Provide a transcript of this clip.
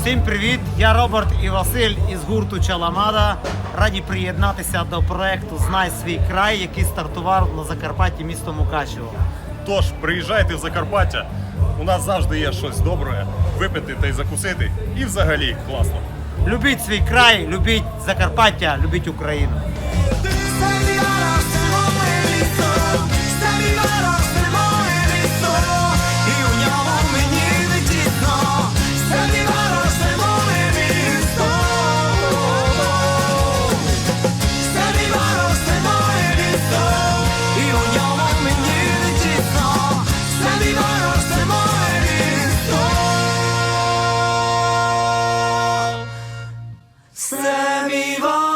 Всім привіт! Я Роберт і Василь із гурту Чаламада. Раді приєднатися до проекту Знай свій край, який стартував на Закарпатті місто Мукачево. Тож приїжджайте в Закарпаття. У нас завжди є щось добре випити та й закусити. І взагалі класно. Любіть свій край, любіть Закарпаття, любіть Україну. Semiva